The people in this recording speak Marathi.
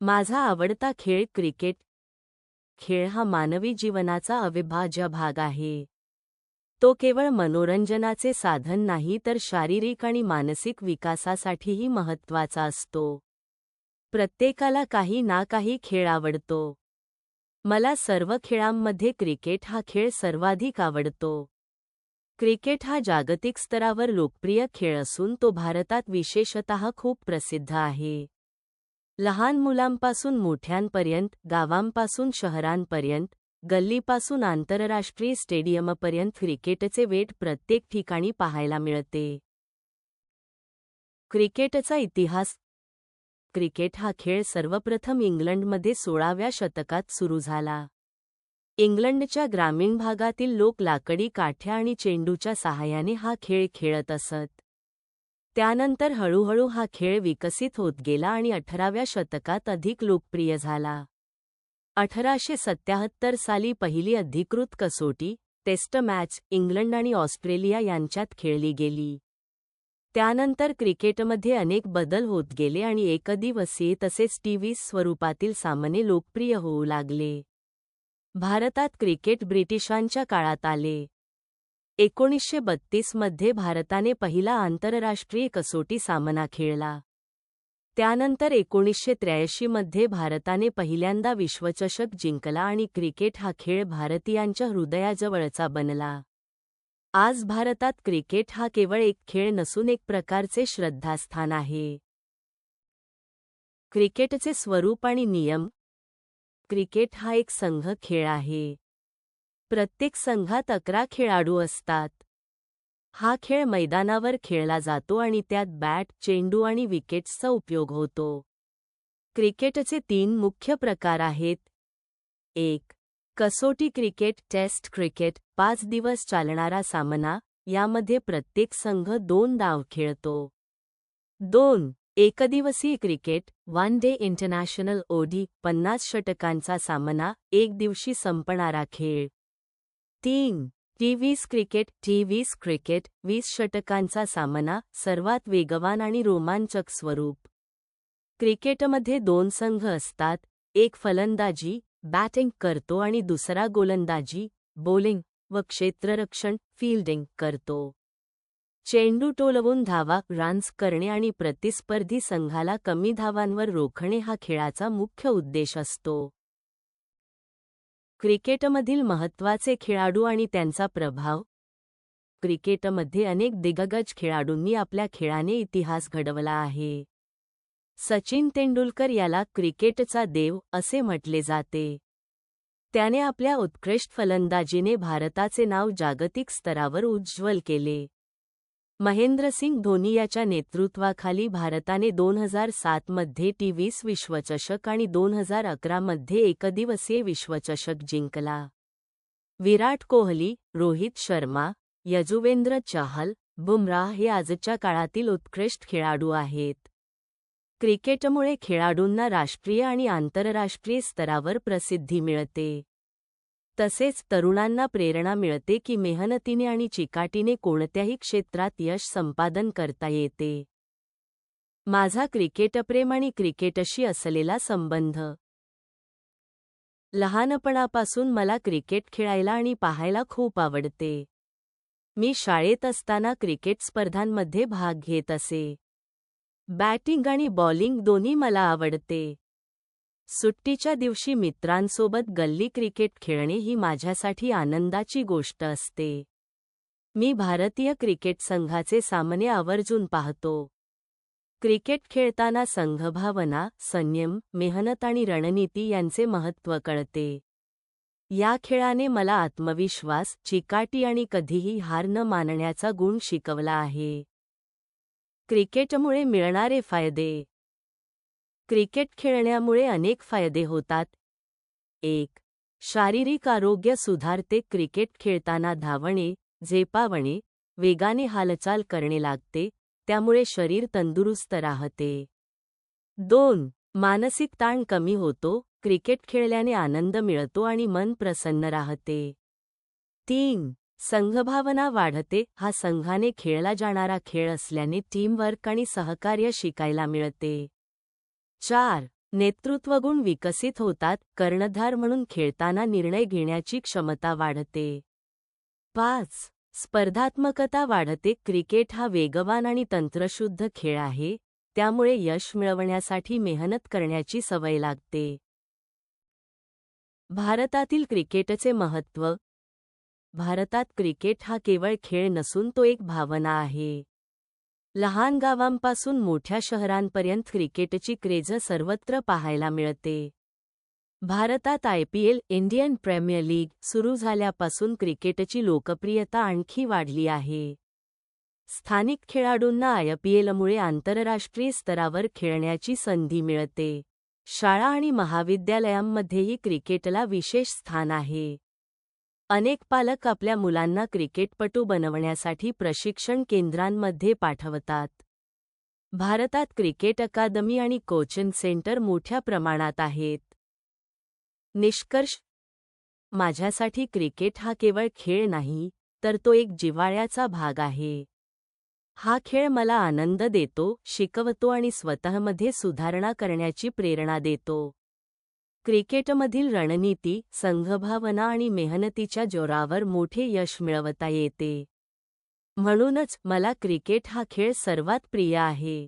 माझा आवडता खेळ क्रिकेट. खेळ हा मानवी जीवनाचा अविभाज्य भाग आहे. तो केवळ मनोरंजनाचे साधन नाही तर शारीरिक आणि मानसिक विकासासाठीही महत्त्वाचा असतो. प्रत्येकाला काही ना काही खेळ आवडतो. मला सर्व खेळांमध्ये क्रिकेट हा खेळ सर्वाधिक आवडतो. क्रिकेट हा जागतिक स्तरावर लोकप्रिय खेळ असून तो भारतात विशेषतः खूप प्रसिद्ध आहे. लहान मुलांपासून मोठ्यांपर्यंत गावांपासून शहरांपर्यंत गल्लीपासून आंतरराष्ट्रीय स्टेडियमपर्यंत क्रिकेटचे वेट प्रत्येक ठिकाणी पाहायला मिळते. क्रिकेटचा इतिहास क्रिकेट हा खेळ सर्वप्रथम इंग्लंडमध्ये सोळाव्या शतकात सुरू झाला. इंग्लंडच्या ग्रामीण भागातील लोक लाकडी काठ्या आणि चेंडूच्या सहाय्याने हा खेळ खेळत असत. त्यानंतर हळूहळू हा खेळ विकसित होत गेला आणि अठराव्या शतकात अधिक लोकप्रिय झाला. अठराशे सत्याहत्तर साली पहिली अधिकृत कसोटी टेस्ट मॅच इंग्लंड आणि ऑस्ट्रेलिया यांच्यात खेळली गेली. त्यानंतर क्रिकेटमध्ये अनेक बदल होत गेले आणि एकदिवसीय तसेच टीव्ही स्वरूपातील सामने लोकप्रिय होऊ लागले. भारतात क्रिकेट ब्रिटिशांच्या काळात आले. एकोणीसशे बत्तीसमध्ये भारताने पहिला आंतरराष्ट्रीय कसोटी सामना खेळला. त्यानंतर एकोणीसशे त्र्याऐंशीमध्ये भारताने पहिल्यांदा विश्वचषक जिंकला आणि क्रिकेट हा खेळ भारतीयांच्या हृदयाजवळचा बनला. आज भारतात क्रिकेट हा केवळ एक खेळ नसून एक प्रकारचे श्रद्धास्थान आहे. क्रिकेटचे स्वरूप आणि नियम. क्रिकेट हा एक संघ खेळ आहे. प्रत्येक संघात अकरा खेळाडू असतात. हा खेळ मैदानावर खेळला जातो आणि त्यात बॅट चेंडू आणि विकेट्सचा उपयोग होतो. क्रिकेटचे तीन मुख्य प्रकार आहेत. एक कसोटी क्रिकेट टेस्ट क्रिकेट पाच दिवस चालणारा सामना यामध्ये प्रत्येक संघ दोन डाव खेळतो. दोन एकदिवसीय cricket one day international ODI पन्नास षटकांचा सामना एक दिवशी संपणारा खेळ. तीन. टी क्रिकेट टी क्रिकेट वीस षटकांचा सामना सर्वात वेगवान आणि रोमांचक स्वरूप. क्रिकेटमध्ये दोन संघ असतात एक फलंदाजी बॅटिंग करतो आणि दुसरा गोलंदाजी बॉलिंग व क्षेत्ररक्षण फील्डिंग करतो. चेंडू टोलवून धावा रन्स करणे आणि प्रतिस्पर्धी संघाला कमी धावांवर रोखणे हा खेळाचा मुख्य उद्देश असतो. क्रिकेटमधील महत्त्वाचे खेळाडू आणि त्यांचा प्रभाव? क्रिकेटमध्ये अनेक दिग्गज खेळाडूंनी आपल्या खेळाने इतिहास घडवला आहे. सचिन तेंडुलकर याला क्रिकेटचा देव असे म्हटले जाते. त्याने आपल्या उत्कृष्ट फलंदाजीने भारताचे नाव जागतिक स्तरावर उज्ज्वल केले. महेंद्रसिंग धोनी याच्या नेतृत्वाखाली भारताने दोन हजार सातमध्ये टी वीस विश्वचषक आणि दोन हजार अकरामध्ये एकदिवसीय विश्वचषक जिंकला. विराट कोहली रोहित शर्मा यजुवेंद्र चहल बुमराह हे आजच्या काळातील उत्कृष्ट खेळाडू आहेत. क्रिकेटमुळे खेळाडूंना राष्ट्रीय आणि आंतरराष्ट्रीय स्तरावर प्रसिद्धी मिळते. तसेच तरुणांना प्रेरणा मिळते की मेहनतीने आणि चिकाटीने कोणत्याही क्षेत्रात यश संपादन करता येते. माझा क्रिकेटप्रेम आणि क्रिकेटशी असलेला संबंध. लहानपणापासून मला क्रिकेट खेळायला आणि पाहायला खूप आवडते. मी शाळेत असताना क्रिकेट स्पर्धांमध्ये भाग घेत असे. बॅटिंग आणि बॉलिंग दोन्ही मला आवडते. सुट्टीच्या दिवशी मित्रांसोबत गल्ली क्रिकेट खेळणे ही माझ्यासाठी आनंदाची गोष्ट असते. मी भारतीय क्रिकेट संघाचे सामने आवर्जून पाहतो. क्रिकेट खेळताना संघभावना संयम मेहनत आणि रणनीती यांचे महत्त्व कळते. या खेळाने मला आत्मविश्वास चिकाटी आणि कधीही हार न मानण्याचा गुण शिकवला आहे. क्रिकेटमुळे मिळणारे फायदे क्रिकेट खेळण्यामुळे अनेक फायदे होतात. एक शारीरिक आरोग्य सुधारते. क्रिकेट खेळताना धावणे झेपावणे वेगाने हालचाल करणे लागते त्यामुळे शरीर तंदुरुस्त राहते. दोन मानसिक ताण कमी होतो. क्रिकेट खेळल्याने आनंद मिळतो आणि मन प्रसन्न राहते. तीन संघभावना वाढते. हा संघाने खेळला जाणारा खेळ असल्याने टीमवर्क आणि सहकार्य शिकायला मिळते. चार नेतृत्वगुण विकसित होतात कर्णधार म्हणून खेळताना निर्णय घेण्याची क्षमता वाढते. पाच स्पर्धात्मकता वाढते क्रिकेट हा वेगवान आणि तंत्रशुद्ध खेळ आहे त्यामुळे यश मिळवण्यासाठी मेहनत करण्याची सवय लागते. भारतातील क्रिकेटचे महत्त्व. भारतात क्रिकेट हा केवळ खेळ नसून तो एक भावना आहे. लहान गावांपासून मोठ्या शहरांपर्यंत क्रिकेटची क्रेज सर्वत्र पाहायला मिळते. भारतात आयपीएल इंडियन प्रीमियर लीग सुरू झाल्यापासून क्रिकेटची लोकप्रियता आणखी वाढली आहे. स्थानिक खेळाडूंना आयपीएलमुळे आंतरराष्ट्रीय स्तरावर खेळण्याची संधी मिळते. शाळा आणि महाविद्यालयांमध्येही क्रिकेटला विशेष स्थान आहे. अनेक पालक आपल्या मुलांना क्रिकेटपटू बनवण्यासाठी प्रशिक्षण केंद्रांमध्ये पाठवतात. भारतात क्रिकेट अकादमी आणि कोचिंग सेंटर मोठ्या प्रमाणात आहेत. निष्कर्ष माझ्यासाठी क्रिकेट हा केवळ खेळ नाही तर तो एक जिव्हाळ्याचा भाग आहे. हा खेळ मला आनंद देतो शिकवतो आणि स्वतःमध्ये सुधारणा करण्याची प्रेरणा देतो. क्रिकेटमधील रणनीती संघभावना आणि मेहनतीच्या जोरावर मोठे यश मिळवता येते. म्हणूनच मला क्रिकेट हा खेळ सर्वात प्रिय आहे.